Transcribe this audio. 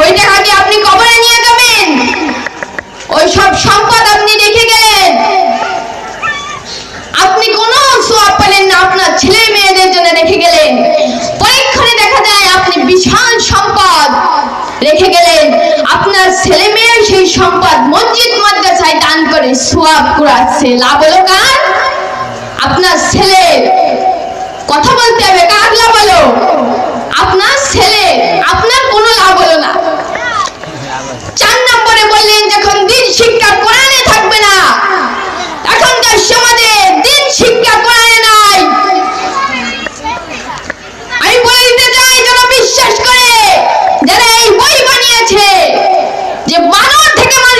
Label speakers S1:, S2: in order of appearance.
S1: ওই আগে আপনি কবরে নিয়ে যাবেন। ওই সব সম্পদ আপনি রেখে গেলেন। আপনি কোনো সোয়াব পেলেন না, আপনার ছেলে মেয়েদের জন্য রেখে গেলেন। পরীক্ষণে দেখা যায় আপনি বিশাল সম্পদ রেখে গেলেন। আপনার ছেলে মেয়ের সেই সম্পদ মসজিদ মাদ্রাসায় দান করে সোয়াব কুড়াচ্ছে লাভ হলো কার? আপনার ছেলে। কথা বলতে হবে, কার লাভ হলো? chama de